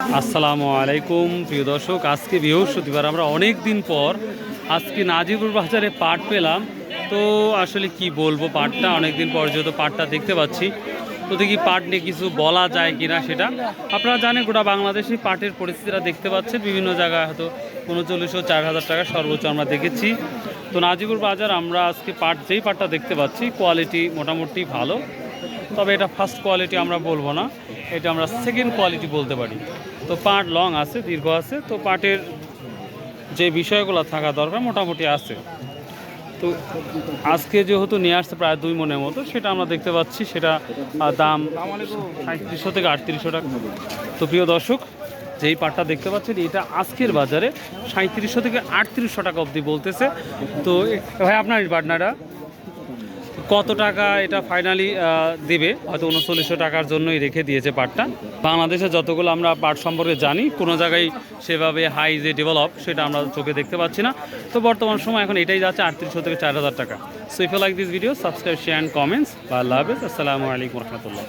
আসসালামু আলাইকুম, প্রিয় দর্শক। আজকে বৃহস্পতিবার, আমরা অনেক দিন পর আজকে নাজিবুর বাজারে পাট পেলাম। তো আসলে কি বলব, পাটটা অনেক দিন পর যেহেতু পাটটা দেখতে পাচ্ছি, তো দেখি পাট নিয়ে কিছু বলা যায় কিনা সেটা। আপনারা জানেন, গোটা বাংলাদেশি পাটের পরিস্থিতিটা দেখতে পাচ্ছেন। বিভিন্ন জায়গায় হয়তো উনচল্লিশশো চার হাজার টাকা সর্বোচ্চ আমরা দেখেছি। তো নাজিবুর বাজার, আমরা আজকে পাট, যেই পাটটা দেখতে পাচ্ছি, কোয়ালিটি মোটামুটি ভালো। তবে এটা ফার্স্ট কোয়ালিটি আমরা বলব না। এটা আমরা সেকেন্ড কোয়ালিটি বলতে পারি। তো পাট লং আছে, দীর্ঘ আছে। তো পাটের যে বিষয়গুলো থাকা দরকার মোটামুটি আছে। তো আজকে যেহেতু নিয়ে আসছে প্রায় দুই মনের মতো, সেটা আমরা দেখতে পাচ্ছি। সেটা দাম সাঁত্রিশশো থেকে আটত্রিশশো টাকা। তো প্রিয় দর্শক, যেই পাটটা দেখতে পাচ্ছেন, এটা আজকের বাজারে সাঁত্রিশশো থেকে আটত্রিশশো টাকা অবধি বলতেছে। তো, ভাই, আপনার পাটনাটা কত টাকা এটা ফাইনালি দেবে? হয়তো উনচল্লিশশো টাকার জন্যই রেখে দিয়েছে পাটটা। বাংলাদেশে যতগুলো আমরা পাট সম্পর্কে জানি, কোনো জায়গায় সেভাবে হাই যে ডেভেলপ সেটা আমরা চোখে দেখতে পাচ্ছি না। তো বর্তমান সময় এখন এটাই যাচ্ছে আটত্রিশশো থেকে চার হাজার টাকা। So if like this video subscribe share and comments বা হাফেজ। আসসালামু আলাইকুম রহমতুল্লাহ।